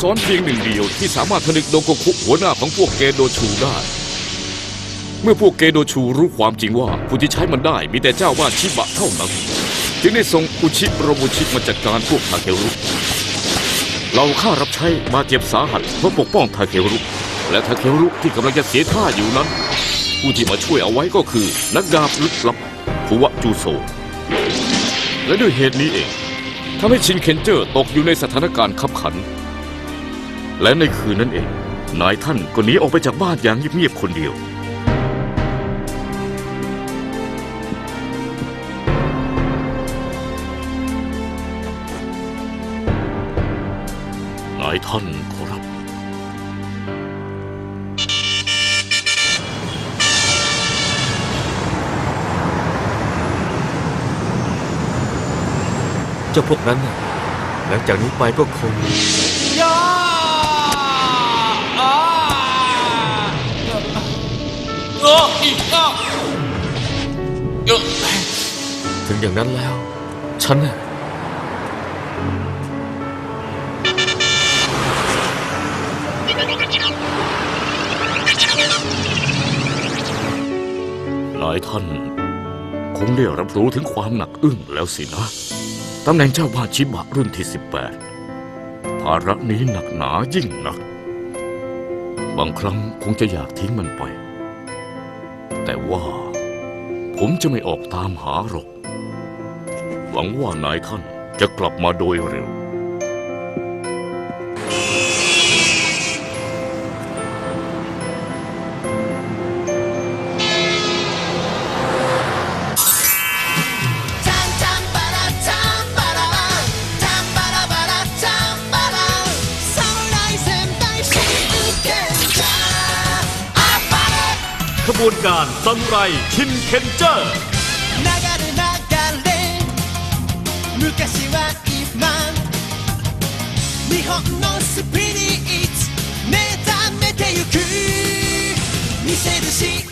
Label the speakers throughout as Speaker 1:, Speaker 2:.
Speaker 1: ซ้อนเพียงหนึ่งเดียวที่สามารถผนึกโดโกคุหัวหน้าของพวกเกโดชูได้ เมื่อพวกเกโดชูรู้ความจริงว่าผู้ที่ใช้มันได้มีแต่เจ้าบ้านชิบะเท่านั้น จึงได้ส่งอุชิโรบุชิมาจัดการพวกทาเครุเราข้ารับใช้มาเจ็บสาหัสเพื่อปกป้องทาเครุและทาเครุที่กำลังจะเสียท่าอยู่นั้น ผู้ที่มาช่วยเอาไว้ก็คือ นักดาบลึกลับภูวะจูโซ และด้วยเหตุนี้เองทำให้ชินเคนเจอร์ตกอยู่ในสถานการณ์ขับขัน และในคืนนั้นเองนายท่านก็หนีออกไปจากบ้านอย่างเงียบๆคนเดียว นายท่านขอรับ
Speaker 2: เจ้าพวกนั้นน่ะหลังจากนี้ไปก็คง
Speaker 3: ย่าอ่ เอออีกอะเออ
Speaker 2: ถึงอย่างนั้นแล้ว ฉันน่ะ
Speaker 1: นายท่าน คงได้รับรู้ถึงความหนักอึ้งแล้วสินะ ตำแหน่งเจ้าบ้านชิบะรุ่นที่ 18 ภาระนี้หนักหนายิ่งนัก บางครั้งคงจะอยากทิ้งมันไป แต่ว่าผมจะไม่ออกตามหาหรอก หวังว่านายท่านจะกลับมาโดยเร็ว
Speaker 2: การซามูไรชินเคนเจอร์
Speaker 4: 流れ流れ昔は今日本のスピリッツ目覚めてゆく見せる真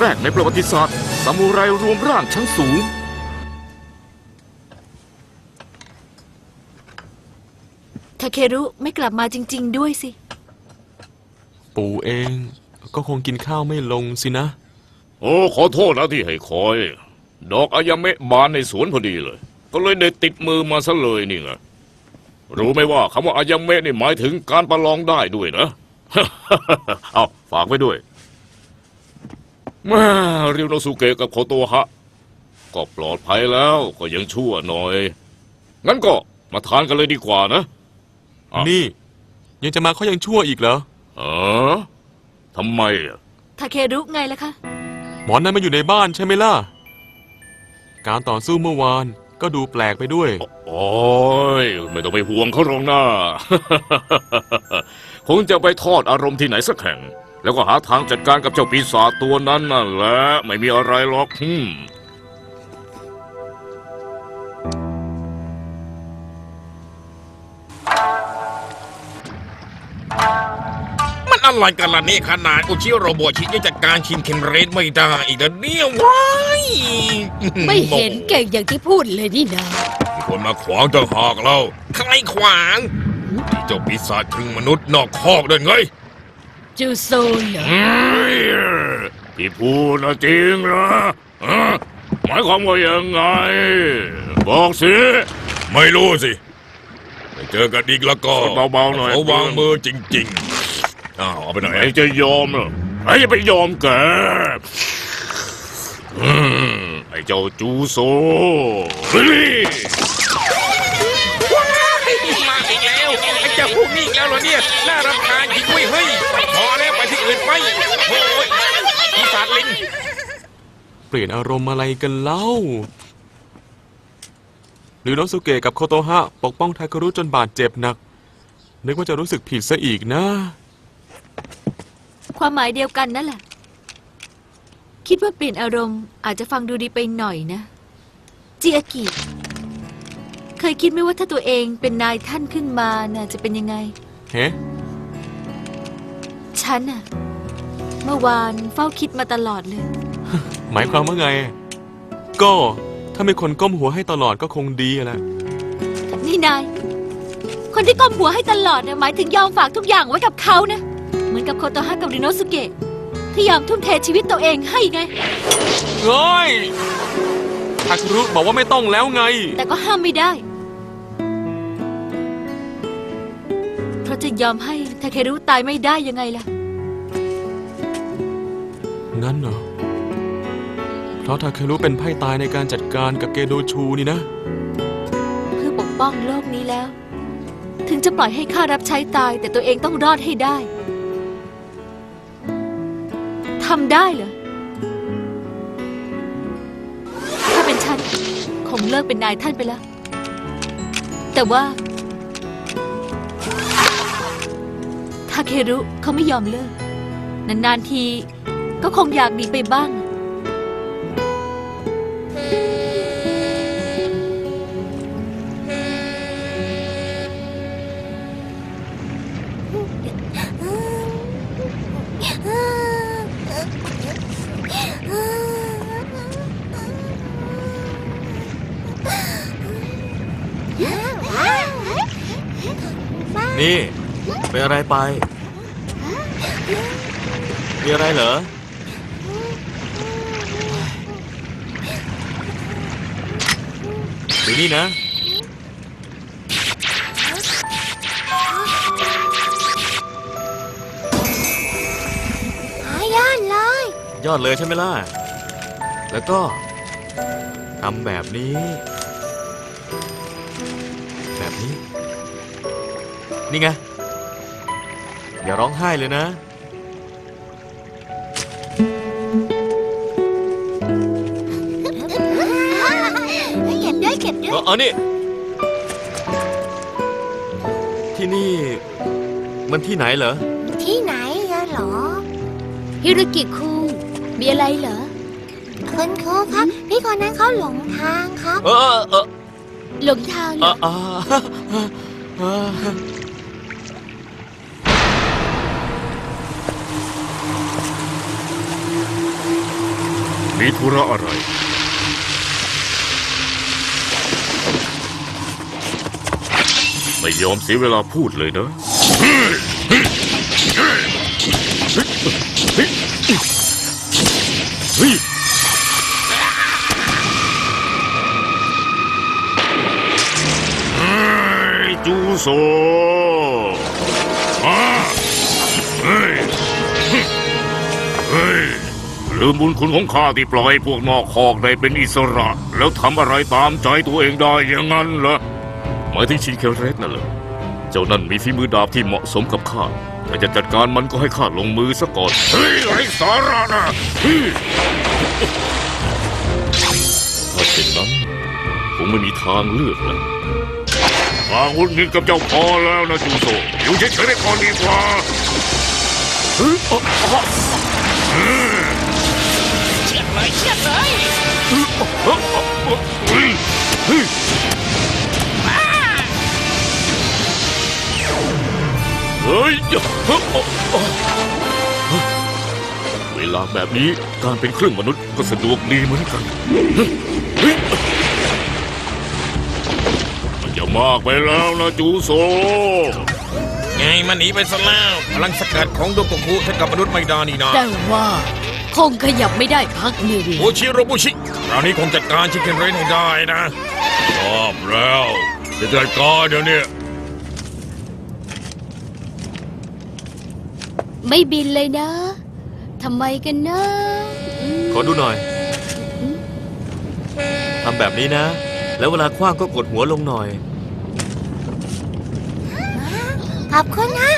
Speaker 1: แรกในประวัติศาสตร์ซามูไรรวมร่างชั้นสูง
Speaker 5: ทาเครุไม่กลับมาจริง ๆ ด้วยสิ
Speaker 6: ปู่เองก็คงกินข้าวไม่ลงสินะ
Speaker 1: โอ้ขอโทษนะที่ให้คอย ดอกอายาเมะบานในสวนพอดีเลย ก็เลยได้ติดมือมาซะเลยนี่ไงรู้ไหมว่าคำว่าอายาเมะนี่หมายถึงการประลองได้ด้วยนะ เอาฝากไว้ด้วย แม่เรียวโนสุเกะกับโคโตฮะ ก็ปลอดภัยแล้วก็ยังชั่วหน่อย งั้นก็มาทานกันเลยดีกว่านะอ้าว
Speaker 6: นี่ ยังจะมาเขายังชั่วอีกเหรอ
Speaker 1: เออทำไมอะ
Speaker 5: ทาเครุไงล่ะคะ
Speaker 6: หมอนั้นมาอยู่ในบ้านใช่ไหมล่ะ การต่อสู้เมื่อวานก็ดูแปลกไปด้วย
Speaker 1: โอ้ยไม่ต้องไปห่วงเขาหรอกนะ คงจะไปทอดอารมณ์ที่ไหนสักแห่ง แล้วก็หาทางจัดการกับเจ้าปีศาจตัวนั้นนั่นแหละไม่มีอะไรหรอกอืม
Speaker 3: มันอะไรกันล่ะนี่ขนาดอุชิโรโบชิยังจัดการชินเคนเรนไม่ได้อีกแล้วเนี่ยว้าย
Speaker 7: ไม่เห็นเก่งอย่างที่พูดเลยนี่นา
Speaker 3: มีคนมาขวางเจ้าหอกเราใครขวางไอ้เจ้าปีศาจครึ่งมนุษย์นอกคอกเดินไง
Speaker 7: จูโซเหรอ
Speaker 1: พี่พูดนะจริงเหรอฮะหมายความว่ายังไง บอกสิ
Speaker 3: ไม่รู้สิไปเจอกันอีกแล้วก็
Speaker 1: เบาๆหน่อย
Speaker 3: เขาวางมือจริงๆอ้าวเอาไปไหน
Speaker 1: ไอ้จะยอมเหรอไอ้จะไปยอมแกอืมไอ้เจ้าจูโซเฮ้ย
Speaker 3: มาอีกแล้วไอ้เจ้าพวกนี้อีกแล้วเหรอเนี่ยน่ารำคาญจริงเว้ยเฮ้ยพอแล้ว ไปที่อื่นไปโอ้ยปีศาจลิง
Speaker 6: เปลี่ยนอารมณ์อะไรกันเล่าหรือโนสุเกะกับโคโตฮะ ปกป้องไทาคารุจนบาดเจ็บหนัก นึกว่าจะรู้สึกผิดซะอีกนะ
Speaker 5: ความหมายเดียวกันนั่นแหละ คิดว่าเปลี่ยนอารมณ์อาจจะฟังดูดีไปหน่อยนะจิอากิ เคยคิดไหมว่าถ้าตัวเองเป็นนายท่านขึ้นมาน่ะจะเป็นยังไง
Speaker 6: เฮ้
Speaker 5: ฉันน่ะเมื่อวานเฝ้าคิดมาตลอดเลย
Speaker 6: หมายความว่าไง ก็ถ้ามีคนก้มหัวให้ตลอดก็คงดีแหละ
Speaker 5: นี่นาย คนที่ก้มหัวให้ตลอดเนี่ยหมายถึงยอมฝากทุกอย่างไว้กับเขานะ เหมือนกับโคโตฮะกับริโนสุเกะที่ยอมทุ่มเทชีวิตตัวเองให้ไง
Speaker 6: เฮ้ยทาคารุบอกว่าไม่ต้องแล้วไง
Speaker 5: แต่ก็ห้ามไม่ได้ เพราะจะยอมให้ทาเครุตายไม่ได้ยังไงล่ะ
Speaker 6: งั้นเหรอ เพราะทาเคารุเป็นไพ่ตายในการจัดการกับเกโดชูนี่นะ
Speaker 5: เพื่อปกป้องโลกนี้แล้ว ถึงจะปล่อยให้ข้ารับใช้ตาย แต่ตัวเองต้องรอดให้ได้ทำได้เหรอ ถ้าเป็นฉันคงเลิกเป็นนายท่านไปแล้ว แต่ว่าทาเครุเขาไม่ยอมเลิก นานๆที ก็คงอยากหนีไปบ้าง
Speaker 2: นี่ เป็นอะไรไป มีอะไรเหรอ ดูนี่นะ
Speaker 8: หายอดเลย
Speaker 2: ยอดเลยใช่ไหมล่ะ แล้วก็ทำแบบนี้ แบบนี้ นี่ไง อย่าร้องไห้เลยนะ ออเอานี่ที่นี่มันที่ไหนเหรอ
Speaker 8: ที่ไหนอะเหรอ
Speaker 7: ฮิรุกิคุงมีอะไรเหรอ
Speaker 8: คุณครูครับ พี่คนนั้นเขาหลงทางครับ
Speaker 2: เออเออ
Speaker 7: หลงทางเห
Speaker 2: เอ
Speaker 7: ร
Speaker 2: อ
Speaker 7: อ
Speaker 2: เออเออ
Speaker 1: มีธุระอะไร ไม่ ยอมเสียเวลาพูดเลยนะจูโซมาเฮ้ย เฮ้ยลืมบุญคุณของข้าที่ปล่อยพวกนอกคอกได้เป็นอิสระ แล้วทำอะไรตามใจตัวเองได้อย่างนั้นเหรอ หมายถึงชินเคเรสนั่นเหรอเจ้านั่นมีฝีมือดาบที่เหมาะสมกับข้าถ้าจะจัดการมันก็ให้ข้าลงมือซะก่อน เฮ้ยไร้สาระนะเฮ้ยถ้าเช่นนั้นคงไม่มีทางเลือกแล้ววางหุ่นงิดกับเจ้าพอแล้วนะจูโซอยู่เฉยๆได้ก่อนดีกว่าเฮ้ยอ๋ออ๋อเฮ้ย ฮ้ยเวลาแบบนี้การเป็นเครื่องมนุษย์ก็สะดวกดีเหมือนกันมันจะมากไปแล้วนะจูโซ
Speaker 3: ไงมันหนีไปซะแล้วพลังสกัดของโดโกคุเท่ากับมนุษย์ไม่ได้นี่นะ
Speaker 7: แต่ว่า คงขยับไม่ได้พักหนึ่ง
Speaker 3: โอชิโรบุชิคราวนี้คงจัดการชิคเก้นเรนให้ได้นะชอบแล้วจะจัดการเดี๋ยวนี้
Speaker 7: ไม่บินเลยนะ ทำไมกันนะอืม
Speaker 2: ขอดูหน่อย ทำแบบนี้นะ แล้วเวลาคว้างก็กดหัวลงหน่อย
Speaker 8: ขอบคุณฮะ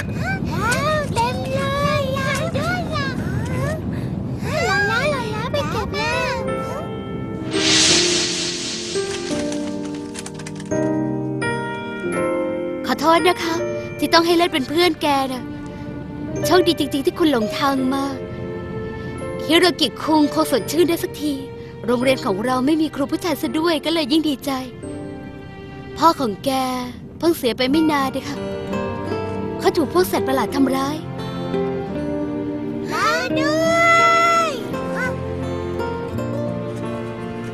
Speaker 8: ว้าวเต็มเลยอยากด้วยอยากหล่นแล้วหล่นแล้วไปเก็บแล้ว
Speaker 7: ขอโทษนะคะ ที่ต้องให้เล่นเป็นเพื่อนแกนะ โชคดีจริง ๆ ที่คุณหลงทางมา ฮิโรกิคุงคงสดชื่นได้สักที โรงเรียนของเราไม่มีครูผู้ชายซะด้วยก็เลยยิ่งดีใจ พ่อของแกเพิ่งเสียไปไม่นานเลยค่ะ เขาถูกพวกสัตว์ประหลาดทำร้าย
Speaker 8: มาด้วย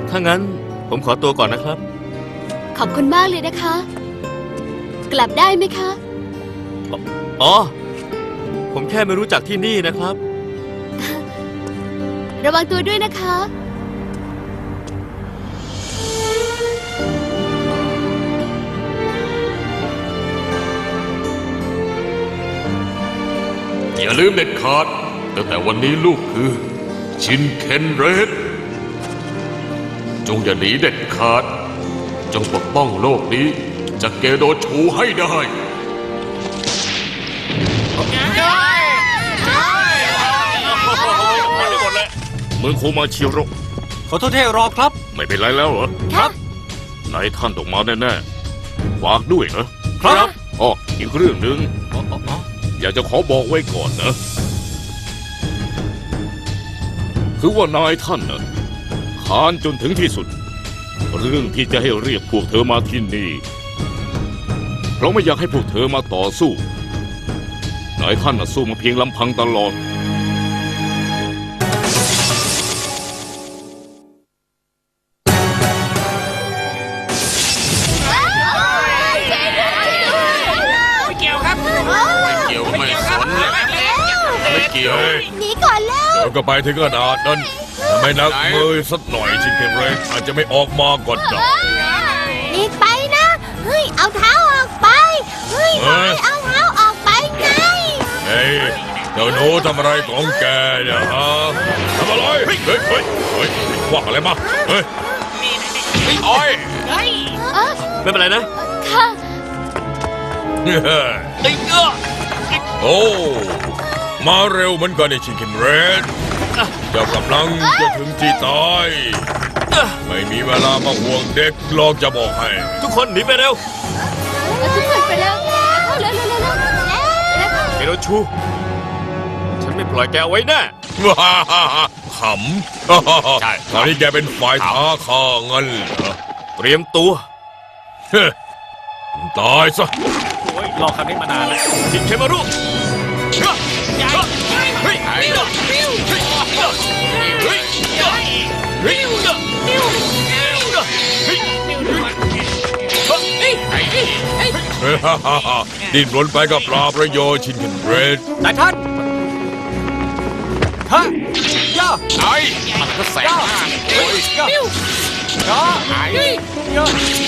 Speaker 2: ถ้างั้นผมขอตัวก่อนนะครับ
Speaker 7: ขอบคุณมากเลยนะคะ กลับได้ไหมคะ
Speaker 2: อ๋อผม แค่ไม่รู้จักที่นี่นะครับ
Speaker 7: ระวังตัวด้วยนะคะ
Speaker 1: อย่าลืมเด็ดขาดตั้งแต่วันนี้ลูกคือ ชินเคนเรดจงอย่าหนีเด็ดขาด จงปกป้องโลกนี้จากเกโดชูให้ได้ เมืองโคมาชิโร่
Speaker 6: ขอโทษที่ให้รอครับ
Speaker 1: ไม่เป็นไรแล้วเหรอ
Speaker 7: ครับ
Speaker 1: นายท่านต้องมาแน่ๆฝากด้วยนะครับ อ๋ออีกเรื่องหนึ่งอยากจะขอบอกไว้ก่อนนะ คือว่านายท่านนะขานจนถึงที่สุด เรื่องที่จะให้เรียกพวกเธอมาที่นี่เพราะไม่อยากให้พวกเธอมาต่อสู้นายท่านน่ะสู้มาเพียงลำพังตลอด
Speaker 3: กี่ยว
Speaker 8: หนีก่อนแล้ว
Speaker 3: เดี๋ยวก็ไปถึงขนาดนั้นทำไมนักมือสักหน่อยชิคเก้นเรนอาจจะไม่ออกมาก่อนได้
Speaker 8: หนีไปนะ เฮ้ย เอาเท้าออกไป เฮ้ยบอยเอาเท้าออกไปไง
Speaker 3: เฮ้ยเจ้าหนูทำอะไรของแกเนี่ยฮะทำอะไรเฮ้ยเฮ้ยเฮ้ยเฮ้ยว่าอะไรมาเฮ้ยโอ้ย
Speaker 2: ไม่เป็นไรนะ
Speaker 7: ค่ะ
Speaker 3: โอ้ มาเร็วเหมือนกันในชิคเก้นเรนเจ้ากำลังจะถึงที่ตาย ไม่มีเวลามาห่วงเด็กลองจะบอกให้
Speaker 2: ทุกคนหนีไปเร็ว
Speaker 7: ทุกคนไปแล้วเข้าเร็วเร็วเร็วเร็วเร็ว
Speaker 2: เกโรชู ฉันไม่ปล่อยแกเอาไว้แน่
Speaker 3: ว้าขำ
Speaker 2: ใช่
Speaker 3: ตอนนี้แกเป็นฝ่ายท้าข้างั้นเหรอ
Speaker 2: เตรียมตัว
Speaker 3: เฮ้ยตายซะ
Speaker 6: รอคำนี้มานานแล้ว
Speaker 2: ชิเคมารุ เฮ้ยเฮ้ย
Speaker 3: ดิ้นรนไปกับปลาประโยชน์ชินเคนเรด
Speaker 6: นายท่านฮะย่า
Speaker 3: ไอ้มันก็แสงหน้า
Speaker 6: เยย่าย่าไอ้ย่าย่า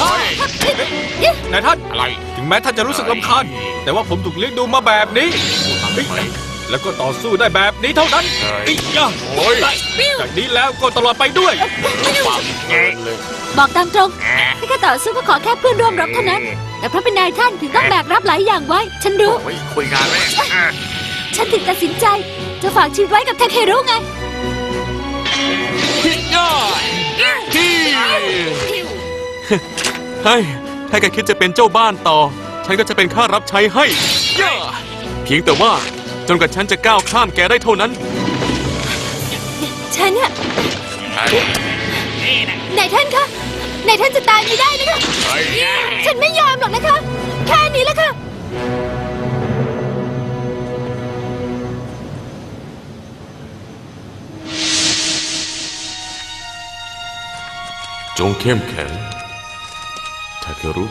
Speaker 6: ย่านายท่าน
Speaker 3: อะไร
Speaker 6: ถึงแม้ท่านจะรู้สึกลำคาญ แต่ว่าผมถูกเลี้ยงดูมาแบบนี้เฮ้ยแล้วก็ต่อสู้ได้แบบนี้เท่านั้นไอ้ย่า
Speaker 3: โอ้ย
Speaker 6: จากนี้แล้วก็ตลอดไปด้วย
Speaker 5: บอกตามตรงที่ข้าต่อสู้ก็ขอแค่เพื่อนร่วมรบเท่านั้น แต่เพราะเป็นนายท่านถึงต้องแบกรับหลายอย่างไว้ ฉันรู้
Speaker 3: คุยงานแม่
Speaker 5: ฉันถึงตัดสินใจ จะฝากชีวิตไว้กับเทเครุไง
Speaker 6: เฮ้ยถ้าแกคิดจะเป็นเจ้าบ้านต่อ ฉันก็จะเป็นข้ารับใช้ให้เพียงแต่ว่าจนกว่าฉันจะก้าวข้ามแกได้เท่านั้น
Speaker 5: ฉันเนี่ยนายท่านคะนายท่านจะตายไม่ได้นะคะ ฉันไม่ยอมหรอกนะคะ แค่นี้แหละค่ะ
Speaker 1: จงเข้มแข็ง ทาเครุ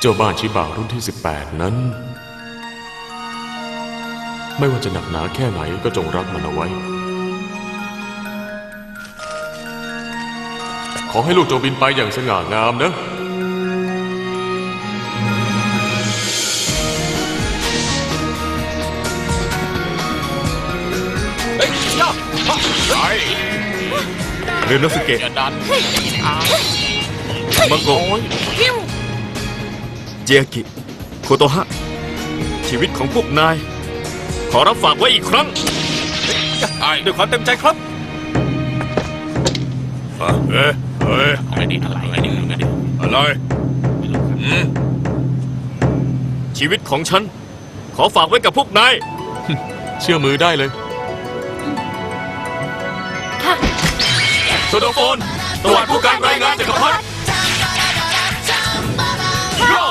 Speaker 6: เจ้าบ้านชิบารุ่นที่ 18 นั้น ไม่ว่าจะหนักหนาแค่ไหนก็จงรับมันเอาไว้ ขอให้ลูกจงบินไปอย่างสง่างามนะ
Speaker 2: ไป
Speaker 6: เรือโนสุเกะ
Speaker 2: อย่าดัน
Speaker 6: มังโกเจียกิโคโตฮะ ชีวิตของพวกนาย ขอรับฝากไว้อีกครั้งด้วยความเต็มใจครับ
Speaker 3: เอ๊ะเอ๊ะ
Speaker 2: อะไรนี่อะไรอะไรนี่อะไร
Speaker 6: ชีวิตของฉัน ขอฝากไว้กับพวกนาย เชื่อมือได้เลย โซโดโฟนตวัดผู้การรายงานจักรพรรดิย่อ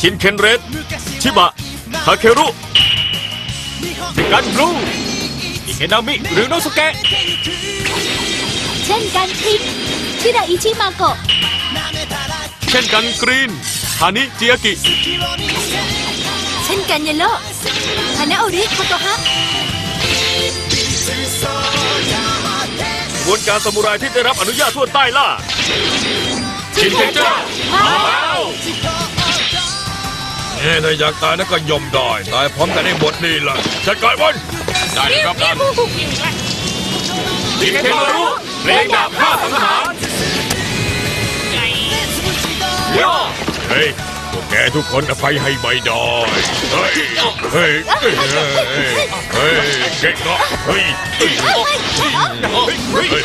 Speaker 6: ชินเคนเรสชิบะทาเครุกันบลูอิเคนามิหรือโนสุเกะ
Speaker 7: เช่นกันทิกชิราอิชิมาโกะ
Speaker 6: เช่นกันกรีน ฮานิเจียกิ
Speaker 5: เช่นกันเยลโล่ฮานาโอริโคโตฮะ
Speaker 6: กระบวนการสมุไรที่ได้รับอนุญาตทั่วใต้ล่า ชินเคนเจอร์มาแล้ว
Speaker 3: เอ๊ะถ้าอยากตายแล้วก็ยอมได้ ตายพร้อมกันให้หมดนี่แหละจัดการมัน
Speaker 2: ได้เลยครับดัน
Speaker 6: ชินเคนมารุเพลงดาบฆ่าสังหารย่อ
Speaker 3: เฮ้ยพวกแกทุกคนอภัยให้ไม่ได้เฮ้ย เฮ้ย เฮ้ย เฮ้ยเก่งเนาะเฮ้ยเฮ้ยเฮ้ยเฮ้ย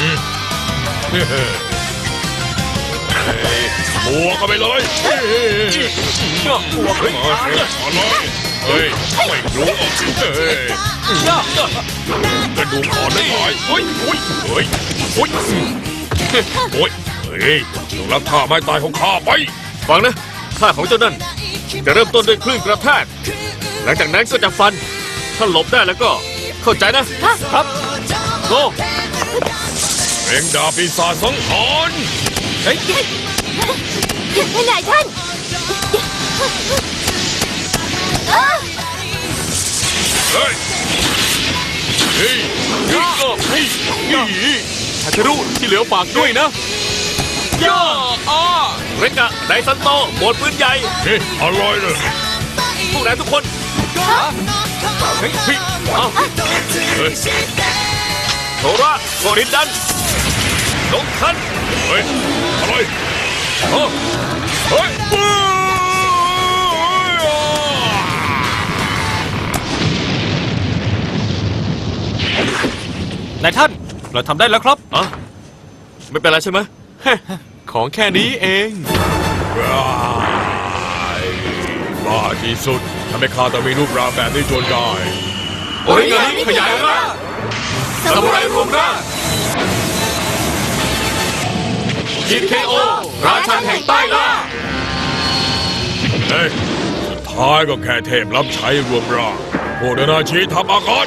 Speaker 3: อืมวกกันไปเลยเฮ้ยบวกเฮ้ยมาเลยเฮ้ยไม่รู้เฮ้ยกระดูกอ่อนได้ไหมเฮ้ยเฮ้ยเฮ้ยเฮ้ยโอ้ย เฮ้ยจงรับท่าไม้ตายของข้าไป
Speaker 6: ฟังนะท่าของเจ้านั่น จะเริ่มต้นด้วยคลื่นกระแทก หลังจากนั้นก็จะฟัน ถ้าหลบได้แล้วก็เข้าใจนะ ครับโก
Speaker 3: เร่งดาบปีศาจสังหาร
Speaker 6: เฮ้ย
Speaker 7: ไปไหนท่าน
Speaker 3: เฮ้ยเฮ้ย
Speaker 6: ย่อเฮ้ยยี่ทาเครุที่เหลือฝากด้วยนะ ย่ออ้อเรกะไดซันโตโบดปืนใหญ่
Speaker 3: เฮ้ยอร่อยเลย
Speaker 6: พวกนายทุกคนเฮ้ยเฮ้ยเอา
Speaker 3: เฮ้ย
Speaker 6: โทระโกรินดันลงคัน
Speaker 3: เฮ้ยอร่อยเฮ้ยเฮ้ยบู๊
Speaker 6: นายท่าน เราทำได้แล้วครับอะไม่เป็นไรใช่ไหม ของแค่นี้เอง
Speaker 3: ร้ายบ้าที่สุดทำให้ข้าต้องมีรูปร่างแบบนี้จนได้
Speaker 6: โอ้ยงานขยายร่างสมุไรรวมร่างยินเคโอราชันแห่งใต้ล่า
Speaker 3: เฮ้ยสุดท้ายก็แค่เทพรับใช้รวมร่างพวกนานาชีทับอากาศ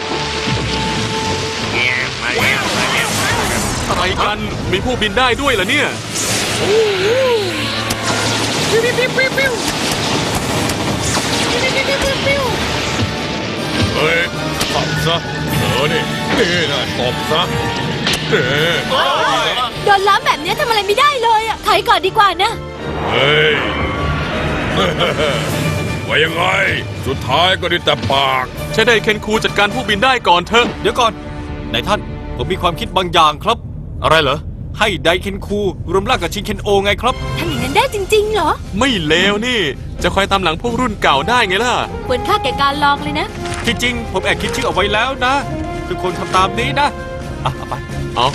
Speaker 6: อะไรกัน มีผู้บินได้ด้วยเหรอเนี่ย
Speaker 3: เฮ้ยตบซะเออนี่นี่นะตบซะเฮ้ย
Speaker 5: โดนล้อมแบบนี้ทำอะไรไม่ได้เลยอะถอยก่อนดีกว่านะ
Speaker 3: เฮ้ยว่ายังไง สุดท้ายก็ได้แต่ปาก
Speaker 6: ใช้ได้เคนคูจัดการผู้บินได้ก่อนเถอะ
Speaker 9: เดี๋ยวก่อนนายท่าน ผมมีความคิดบางอย่างครับ
Speaker 6: อะไรเหรอ
Speaker 9: ให้ไดเคนคูรวมร่างกับชินเคนโอไงครับ
Speaker 5: ทำอย่างนั้นได้จริงๆเหรอ
Speaker 6: ไม่เลวนี่ จะคอยตามหลังพวกรุ่นเก่าได้ไงล่ะ
Speaker 5: ควรค่าแก่การลองเลยนะ
Speaker 9: ที่จริงผมแอบคิดชื่อเอาไว้แล้วนะ ทุกคนทำตามนี้นะ อะเอาไป
Speaker 6: เอา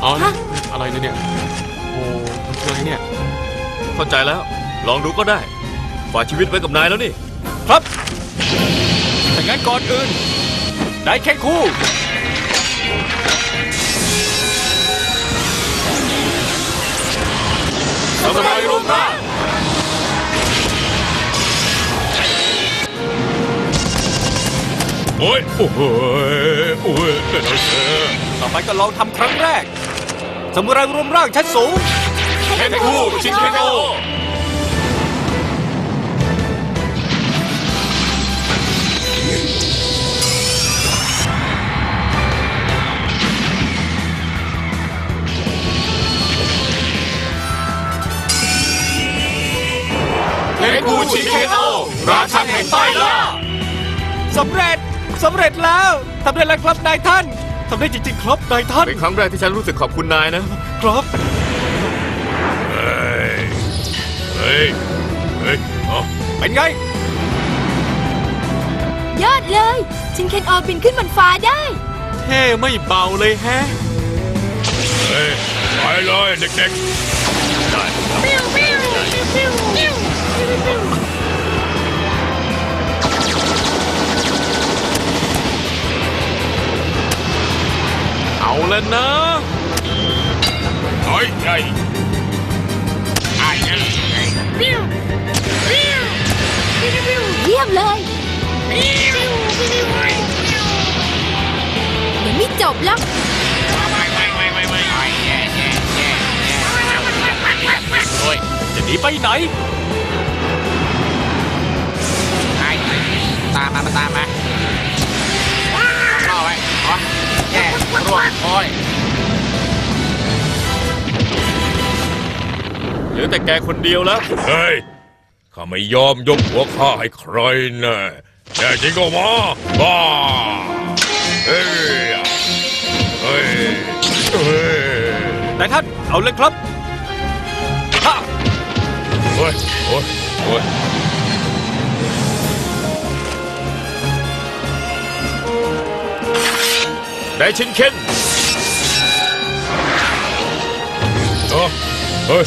Speaker 6: เอา
Speaker 5: ฮะ
Speaker 6: อะไรเนี่ย โอ้มันคืออะไรเนี่ย
Speaker 2: เข้าใจแล้ว ลองดูก็ได้ ฝากชีวิตไว้กับนายแล้วนี่
Speaker 9: ครับถ้างั้นก่อนอื่น ไดเคนคู
Speaker 6: สมุไรรวมร่าง
Speaker 3: โอ้ยโอ้ยโอ้ยเป็นอะไรเสีย
Speaker 9: ต่อไปก็ลองทำครั้งแรก สมุไรรวมร่างชั้นสูง
Speaker 6: เทนคูชินเทโน เทนคูชินเทโนราชันแห่งใต้ล่า
Speaker 9: สำเร็จสำเร็จแล้วทำได้แล้วครับนายท่านทำได้จริงๆครับนายท่าน
Speaker 2: เป็นครั้งแรกที่ฉันรู้สึกขอบคุณนายนะ
Speaker 9: ครับ
Speaker 3: เฮ้ย เฮ้ย เฮ้ยเอา
Speaker 9: เป็นไง
Speaker 5: ยอดเลยชินเคนออบินขึ้นบนฟ้าได้
Speaker 9: เท่ไม่เบาเลยแฮะ
Speaker 3: เฮ้ย ไปเลยเด็กๆ
Speaker 2: เอา แล้วนะ
Speaker 3: เฮ้ยไอ้
Speaker 5: เยี่ยมเลยยังไม่จบหรอก
Speaker 9: จะหนีไปไหน
Speaker 6: แย่ร่วงโอ้ย
Speaker 2: เหลือแต่แกคนเดียวแล้ว
Speaker 3: เฮ้ย ข้าไม่ยอมยกหัวข้าให้ใครนะแน่จริงก็มาบ้าเฮ้ย เฮ้ย เฮ้ย
Speaker 9: นายท่านเอาเลยครับฮะ
Speaker 3: เฮ้ย โอ้ยโอ้ย
Speaker 2: ได้ชินเคน
Speaker 3: เอาเฮ้ย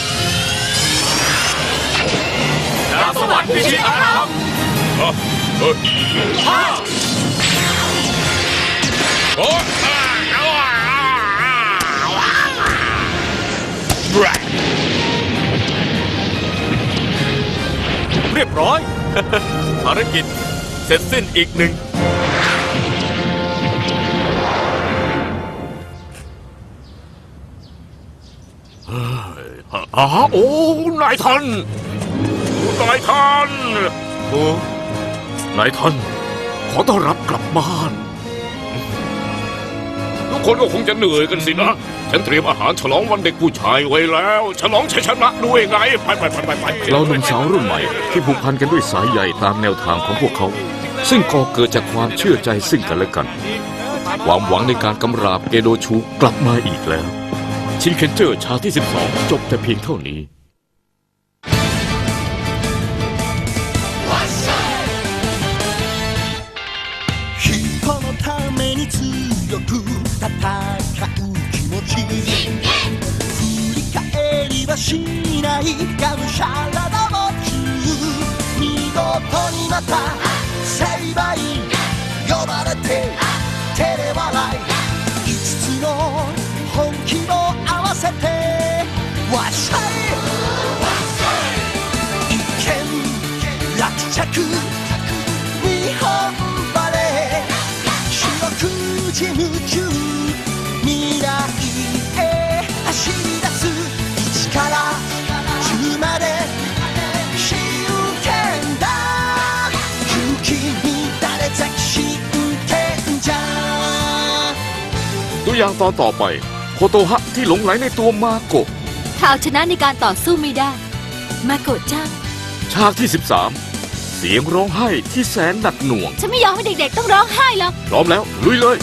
Speaker 2: ดาวสวรรค์พิชิตอาราม
Speaker 3: เอาเฮ้ยโอ้ยอ่าอ่าอ่าอ่าแบรด
Speaker 9: เรียบร้อย
Speaker 2: ภารกิจเสร็จสิ้นอีกหนึ่ง
Speaker 1: อ๋อโอ้นายท่านนายท่าน
Speaker 2: โอ้
Speaker 1: นายท่านขอต้อนรับกลับบ้าน ทุกคนก็คงจะเหนื่อยกันสินะ ฉันเตรียมอาหารฉลองวันเด็กผู้ชายไว้แล้ว ฉลองชัยชนะด้วยไง ไปไปไปไปไป
Speaker 10: เราหนุ่มสาวรุ่นใหม่ที่ผูกพันกันด้วยสายใยตามแนวทางของพวกเขา ซึ่งก่อเกิดจากความเชื่อใจซึ่งกันและกัน ความหวังในการกำราบเกโดชูกลับมาอีกแล้ว ชินเคนเจอร์ชาที่ 12 จบแต่เพียงเท่านี้
Speaker 4: 人のために強く戦う気持ち振り返りはしないがむしゃらなもち見事にまた成敗呼ばれて照れ笑い五つの本気を合わ せてわっしゃい一見落着日本バレー四六時夢中未来へ走り出す1から10まで真剣だ勇気に誰ぜ真剣じゃ
Speaker 10: ตัวอย่างตอนต่อไป โคโตฮะที่หลงไหลในตัวมาโกะ
Speaker 5: ถ้าเอาชนะในการต่อสู้ไม่ได้ มาโกะจัง
Speaker 10: ฉากที่ 13 เสียงร้องไห้ที่แสนหนักหน่วง
Speaker 5: ฉันไม่ยอมให้เด็กๆต้องร้องไห้หรอก
Speaker 10: พร้อมแล้วลุยเลย